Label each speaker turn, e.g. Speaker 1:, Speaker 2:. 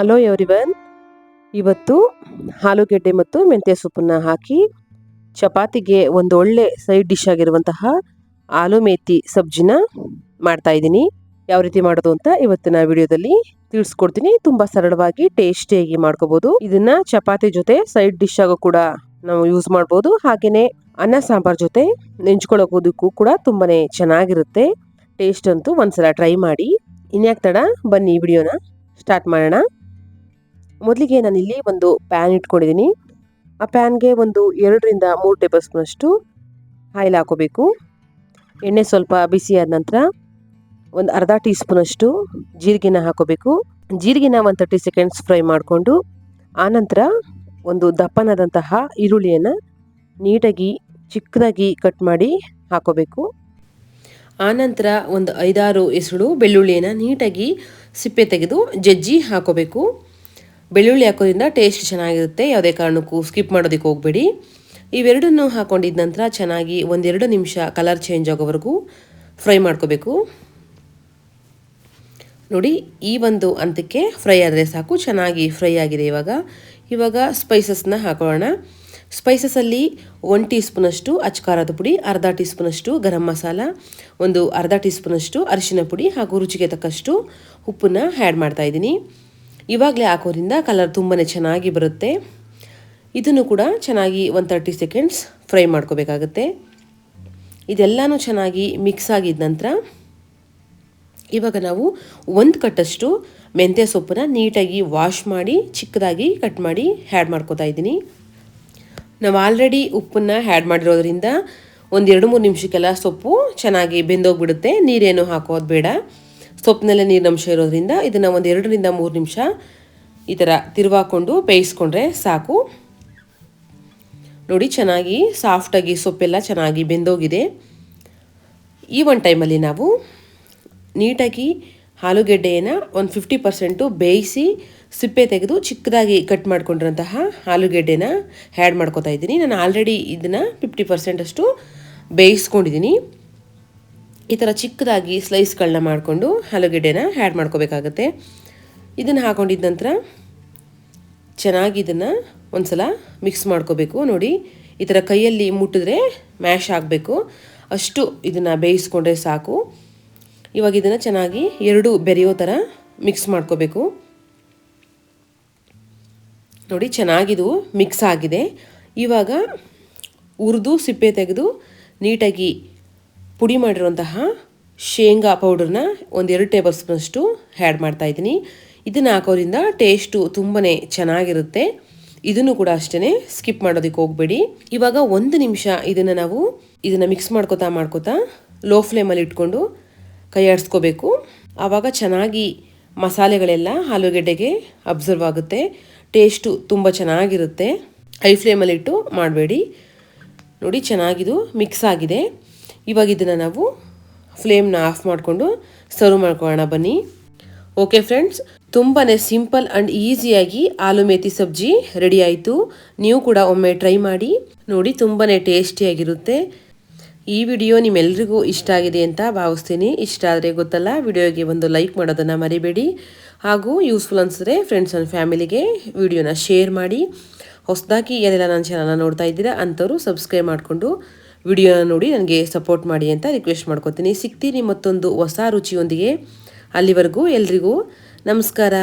Speaker 1: Hello everyone ಇವತ್ತು ಆಲೂಗೆಡ್ಡೆ ಮತ್ತು ಮೆಂತ್ಯ ಸೊಪ್ಪನ್ನು ಹಾಕಿ ಚಪಾತಿಗೆ ಒಂದು ಒಳ್ಳೆ ಸೈಡ್ ಡಿಶ್ ಆಗಿರುವಂತಹ ಆಲೂ ಮೇತಿ ಸಬ್ಜಿನ ಮಾಡ್ತಾ ಇದ್ದೀನಿ. ಯಾವ ರೀತಿ ಮಾಡೋದು ಅಂತ ಇವತ್ತಿನ ವಿಡಿಯೋದಲ್ಲಿ ತಿಳಿಸ್ಕೊಡ್ತೀನಿ. ತುಂಬ ಸರಳವಾಗಿ ಟೇಸ್ಟಿಯಾಗಿ ಮಾಡ್ಕೋಬೋದು. ಇದನ್ನ ಚಪಾತಿ ಜೊತೆ ಸೈಡ್ ಡಿಶ್ ಆಗೋ ಕೂಡ ನಾವು ಯೂಸ್ ಮಾಡ್ಬೋದು. ಹಾಗೆಯೇ ಅನ್ನ, ಸಾಂಬಾರ್ ಜೊತೆ ನೆಂಚ್ಕೊಳ್ಳೋಕೋದಕ್ಕೂ ಕೂಡ ತುಂಬಾನೇ ಚೆನ್ನಾಗಿರುತ್ತೆ. ಟೇಸ್ಟ್ ಅಂತೂ ಒಂದ್ಸಲ ಟ್ರೈ ಮಾಡಿ. ಇನ್ಯಾಕ್ ತಡ ಬನ್ನಿ ವಿಡಿಯೋನ ಸ್ಟಾರ್ಟ್ ಮಾಡೋಣ. ಮೊದಲಿಗೆ ನಾನಿಲ್ಲಿ ಒಂದು ಪ್ಯಾನ್ ಇಟ್ಕೊಂಡಿದ್ದೀನಿ ಆ ಪ್ಯಾನ್ಗೆ ಒಂದು ಎರಡರಿಂದ ಮೂರು ಟೇಬಲ್ ಸ್ಪೂನಷ್ಟು ಆಯಿಲ್ ಹಾಕೋಬೇಕು. ಎಣ್ಣೆ ಸ್ವಲ್ಪ ಬಿಸಿ ಆದ ನಂತರ ಒಂದು ಅರ್ಧ ಟೀ ಸ್ಪೂನಷ್ಟು ಜೀರಿಗೆನ ಹಾಕೋಬೇಕು. ಜೀರಿಗೆನ ಒಂದು ತರ್ಟಿ ಸೆಕೆಂಡ್ಸ್ ಫ್ರೈ ಮಾಡಿಕೊಂಡು ಆನಂತರ ಒಂದು ದಪ್ಪನಾದಂತಹ ಈರುಳ್ಳಿಯನ್ನು ನೀಟಾಗಿ ಚಿಕ್ಕದಾಗಿ ಕಟ್ ಮಾಡಿ ಹಾಕೋಬೇಕು. ಆನಂತರ ಒಂದು ಐದಾರು ಎಸಳು ಬೆಳ್ಳುಳ್ಳಿಯನ್ನು ನೀಟಾಗಿ ಸಿಪ್ಪೆ ತೆಗೆದು ಜಜ್ಜಿ ಹಾಕೋಬೇಕು. ಬೆಳ್ಳುಳ್ಳಿ ಹಾಕೋದ್ರಿಂದ ಟೇಸ್ಟ್ ಚೆನ್ನಾಗಿರುತ್ತೆ. ಯಾವುದೇ ಕಾರಣಕ್ಕೂ ಸ್ಕಿಪ್ ಮಾಡೋದಕ್ಕೆ ಹೋಗಬೇಡಿ. ಇವೆರಡನ್ನು ಹಾಕೊಂಡಿದ ನಂತರ ಚೆನ್ನಾಗಿ ಒಂದೆರಡು ನಿಮಿಷ ಕಲರ್ ಚೇಂಜ್ ಆಗೋವರೆಗೂ ಫ್ರೈ ಮಾಡ್ಕೋಬೇಕು. ನೋಡಿ, ಈ ಒಂದು ಹಂತಕ್ಕೆ ಫ್ರೈ ಆದರೆ ಸಾಕು, ಚೆನ್ನಾಗಿ ಫ್ರೈ ಆಗಿದೆ ಇವಾಗ. ಇವಾಗ ಸ್ಪೈಸಸ್ನ ಹಾಕೋಣ. ಸ್ಪೈಸಸಲ್ಲಿ ಒನ್ ಟೀ ಸ್ಪೂನಷ್ಟು ಅಚ್ಕಾರದ ಪುಡಿ, ಅರ್ಧ ಟೀ ಸ್ಪೂನಷ್ಟು ಗರಂ ಮಸಾಲ, ಒಂದು ಅರ್ಧ ಟೀ ಸ್ಪೂನಷ್ಟು ಅರಿಶಿನ ಪುಡಿ ಹಾಗೂ ರುಚಿಗೆ ತಕ್ಕಷ್ಟು ಉಪ್ಪನ್ನು ಆ್ಯಡ್ ಮಾಡ್ತಾ ಇದ್ದೀನಿ. ಇವಾಗಲೇ ಹಾಕೋದ್ರಿಂದ ಕಲರ್ ತುಂಬಾ ಚೆನ್ನಾಗಿ ಬರುತ್ತೆ. ಇದನ್ನು ಕೂಡ ಚೆನ್ನಾಗಿ ಒಂದು ತರ್ಟಿ ಸೆಕೆಂಡ್ಸ್ ಫ್ರೈ ಮಾಡ್ಕೋಬೇಕಾಗತ್ತೆ. ಇದೆಲ್ಲನೂ ಚೆನ್ನಾಗಿ ಮಿಕ್ಸ್ ಆಗಿದ ನಂತರ ಇವಾಗ ನಾವು ಒಂದು ಕಟ್ಟಷ್ಟು ಮೆಂತ್ಯ ಸೊಪ್ಪನ್ನ ನೀಟಾಗಿ ವಾಶ್ ಮಾಡಿ, ಚಿಕ್ಕದಾಗಿ ಕಟ್ ಮಾಡಿ ಹ್ಯಾಡ್ ಮಾಡ್ಕೋತಾ ಇದ್ದೀನಿ. ನಾವು ಆಲ್ರೆಡಿ ಉಪ್ಪನ್ನು ಹ್ಯಾಡ್ ಮಾಡಿರೋದ್ರಿಂದ ಒಂದು ಎರಡು ಮೂರು ನಿಮಿಷಕ್ಕೆಲ್ಲ ಸೊಪ್ಪು ಚೆನ್ನಾಗಿ ಬೆಂದೋಗ್ಬಿಡುತ್ತೆ. ನೀರೇನು ಹಾಕೋದು ಬೇಡ. ಸೊಪ್ಪಿನಲ್ಲೇ ನೀರಿನಂಶ ಇರೋದ್ರಿಂದ ಇದನ್ನು ಒಂದು ಎರಡರಿಂದ ಮೂರು ನಿಮಿಷ ಈ ಥರ ತಿರುವಾಕೊಂಡು ಬೇಯಿಸ್ಕೊಂಡ್ರೆ ಸಾಕು. ನೋಡಿ, ಚೆನ್ನಾಗಿ ಸಾಫ್ಟಾಗಿ ಸೊಪ್ಪೆಲ್ಲ ಚೆನ್ನಾಗಿ ಬೆಂದೋಗಿದೆ. ಈ ಒಂದು ಟೈಮಲ್ಲಿ ನಾವು ನೀಟಾಗಿ ಆಲೂಗೆಡ್ಡೆಯನ್ನು ಒಂದು ಫಿಫ್ಟಿ ಪರ್ಸೆಂಟು ಬೇಯಿಸಿ ಸಿಪ್ಪೆ ತೆಗೆದು ಚಿಕ್ಕದಾಗಿ ಕಟ್ ಮಾಡ್ಕೊಂಡಿರೋಂತಹ ಆಲೂಗೆಡ್ಡೆನ ಹ್ಯಾಡ್ ಮಾಡ್ಕೋತಾ ಇದ್ದೀನಿ. ನಾನು ಆಲ್ರೆಡಿ ಇದನ್ನು ಫಿಫ್ಟಿ ಪರ್ಸೆಂಟಷ್ಟು ಬೇಯಿಸ್ಕೊಂಡಿದ್ದೀನಿ. ಈ ಥರ ಚಿಕ್ಕದಾಗಿ ಸ್ಲೈಸ್ಗಳನ್ನ ಮಾಡಿಕೊಂಡು ಆಲೂಗೆಡ್ಡೆನ ಆ್ಯಡ್ ಮಾಡ್ಕೋಬೇಕಾಗತ್ತೆ. ಇದನ್ನು ಹಾಕೊಂಡಿದ ನಂತರ ಚೆನ್ನಾಗಿ ಇದನ್ನು ಒಂದು ಸಲ ಮಿಕ್ಸ್ ಮಾಡ್ಕೋಬೇಕು. ನೋಡಿ, ಈ ಥರ ಕೈಯಲ್ಲಿ ಮುಟ್ಟಿದ್ರೆ ಮ್ಯಾಶ್ ಆಗಬೇಕು. ಅಷ್ಟು ಇದನ್ನು ಬೇಯಿಸ್ಕೊಂಡ್ರೆ ಸಾಕು. ಇವಾಗ ಇದನ್ನು ಚೆನ್ನಾಗಿ ಎರಡು ಬೆರೆಯೋ ಥರ ಮಿಕ್ಸ್ ಮಾಡ್ಕೋಬೇಕು. ನೋಡಿ, ಚೆನ್ನಾಗಿದು ಮಿಕ್ಸ್ ಆಗಿದೆ. ಇವಾಗ ಹುರಿದು ಸಿಪ್ಪೆ ತೆಗೆದು ನೀಟಾಗಿ ಪುಡಿ ಮಾಡಿರುವಂತಹ ಶೇಂಗಾ ಪೌಡರ್ನ ಒಂದೆರಡು ಟೇಬಲ್ ಸ್ಪೂನಷ್ಟು ಆ್ಯಡ್ ಮಾಡ್ತಾಯಿದ್ದೀನಿ ಇದನ್ನು ಹಾಕೋದ್ರಿಂದ ಟೇಸ್ಟು ತುಂಬಾ ಚೆನ್ನಾಗಿರುತ್ತೆ. ಇದನ್ನು ಕೂಡ ಅಷ್ಟೇ ಸ್ಕಿಪ್ ಮಾಡೋದಕ್ಕೆ ಹೋಗಬೇಡಿ. ಇವಾಗ ಒಂದು ನಿಮಿಷ ಇದನ್ನು ನಾವು ಇದನ್ನು ಮಿಕ್ಸ್ ಮಾಡ್ಕೋತಾ ಮಾಡ್ಕೋತಾ ಲೋ ಫ್ಲೇಮಲ್ಲಿ ಇಟ್ಕೊಂಡು ಕೈ ಆಡಿಸ್ಕೋಬೇಕು ಆವಾಗ ಚೆನ್ನಾಗಿ ಮಸಾಲೆಗಳೆಲ್ಲ ಆಲೂಗೆಡ್ಡೆಗೆ ಅಬ್ಸರ್ವ್ ಆಗುತ್ತೆ. ಟೇಸ್ಟು ತುಂಬ ಚೆನ್ನಾಗಿರುತ್ತೆ. ಹೈ ಫ್ಲೇಮಲ್ಲಿಟ್ಟು ಮಾಡಬೇಡಿ. ನೋಡಿ ಚೆನ್ನಾಗಿದು ಮಿಕ್ಸ್ ಆಗಿದೆ. ಇವಾಗ ಇದನ್ನು ನಾವು ಫ್ಲೇಮ್ನ ಆಫ್ ಮಾಡಿಕೊಂಡು ಸರ್ವ್ ಮಾಡ್ಕೊಳ್ಳೋಣ ಬನ್ನಿ. ಓಕೆ ಫ್ರೆಂಡ್ಸ್ ತುಂಬಾ ಸಿಂಪಲ್ ಆ್ಯಂಡ್ ಈಸಿಯಾಗಿ ಆಲೂ ಮೇಥಿ ಸಬ್ಜಿ ರೆಡಿ ಆಯಿತು. ನೀವು ಕೂಡ ಒಮ್ಮೆ ಟ್ರೈ ಮಾಡಿ, ನೋಡಿ ತುಂಬಾ ಟೇಸ್ಟಿಯಾಗಿರುತ್ತೆ ಈ ವಿಡಿಯೋ ನಿಮ್ಮೆಲ್ರಿಗೂ ಇಷ್ಟ ಆಗಿದೆ ಅಂತ ಭಾವಿಸ್ತೀನಿ. ಇಷ್ಟ ಆದರೆ ಗೊತ್ತಲ್ಲ ವಿಡಿಯೋಗೆ ಒಂದು ಲೈಕ್ ಮಾಡೋದನ್ನು ಮರಿಬೇಡಿ. ಹಾಗೂ ಯೂಸ್ಫುಲ್ ಅನಿಸಿದ್ರೆ ಫ್ರೆಂಡ್ಸ್ ಆ್ಯಂಡ್ ಫ್ಯಾಮಿಲಿಗೆ ವಿಡಿಯೋನ ಶೇರ್ ಮಾಡಿ. ಹೊಸದಾಗಿ ಏನೆಲ್ಲ ನನ್ನ ಚಾನಲ್ನ ನೋಡ್ತಾ ಇದ್ದೀರಾ, ಅಂಥವ್ರು ಸಬ್ಸ್ಕ್ರೈಬ್ ಮಾಡಿಕೊಂಡು ವಿಡಿಯೋನ ನೋಡಿ ನನಗೆ ಸಪೋರ್ಟ್ ಮಾಡಿ ಅಂತ ರಿಕ್ವೆಸ್ಟ್ ಮಾಡ್ಕೋತೀನಿ. ಸಿಗ್ತೀನಿ ಮತ್ತೊಂದು ಹೊಸ ರುಚಿಯೊಂದಿಗೆ. ಅಲ್ಲಿವರೆಗೂ ಎಲ್ರಿಗೂ ನಮಸ್ಕಾರ.